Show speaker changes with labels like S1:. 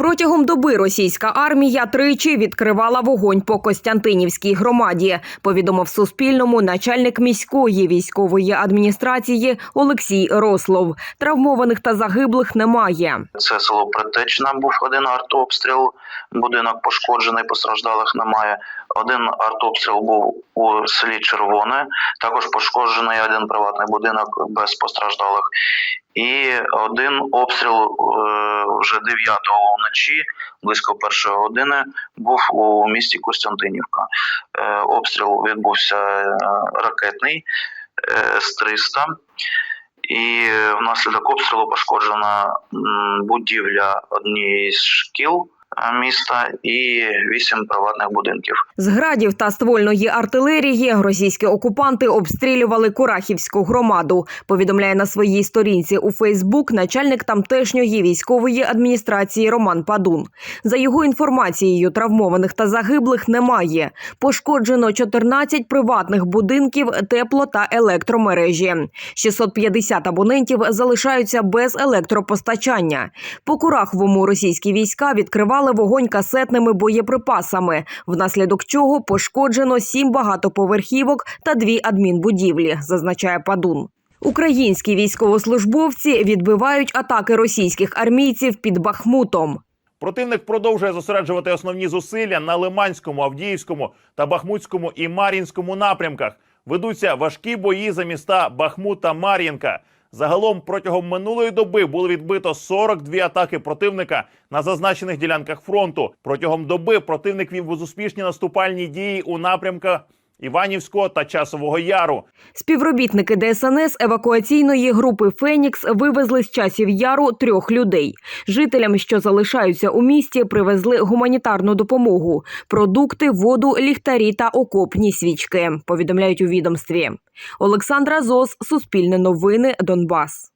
S1: Протягом доби російська армія тричі відкривала вогонь по Костянтинівській громаді. Повідомив Суспільному начальник міської військової адміністрації Олексій Рослов. Травмованих та загиблих немає.
S2: Це село Притечна був один артобстріл, будинок пошкоджений, постраждалих немає. Один артобстріл був у селі Червоне, також пошкоджений один приватний будинок без постраждалих. І один обстріл е, вже 9-го вночі, близько першої години, був у місті Костянтинівка. Е, Обстріл відбувся е, ракетний е, С-300. І внаслідок обстрілу пошкоджена будівля однієї з шкіл міста і вісім приватних будинків.
S1: З градів та ствольної артилерії російські окупанти обстрілювали Курахівську громаду. Повідомляє на своїй сторінці у Фейсбук начальник тамтешньої військової адміністрації Роман Падун. За його інформацією, травмованих та загиблих немає. Пошкоджено 14 приватних будинків, тепло та електромережі. 650 абонентів залишаються без електропостачання. По Кураховому російські війська відкривали вогонь касетними боєприпасами, внаслідок чого пошкоджено сім багатоповерхівок та дві адмінбудівлі, зазначає Падун. Українські військовослужбовці відбивають атаки російських армійців під Бахмутом.
S3: Противник продовжує зосереджувати основні зусилля на Лиманському, Авдіївському та Бахмутському і Мар'їнському напрямках. Ведуться важкі бої за міста Бахмут та Мар'їнка. Загалом протягом минулої доби було відбито 42 атаки противника на зазначених ділянках фронту. Протягом доби противник вів безуспішні наступальні дії у напрямках Іванівського та Часового Яру.
S1: Співробітники ДСНС евакуаційної групи Фенікс вивезли з часів яру трьох людей. Жителям, що залишаються у місті, привезли гуманітарну допомогу: продукти, воду, ліхтарі та окопні свічки. Повідомляють у відомстві. Олександра Зос, Суспільне новини, Донбас.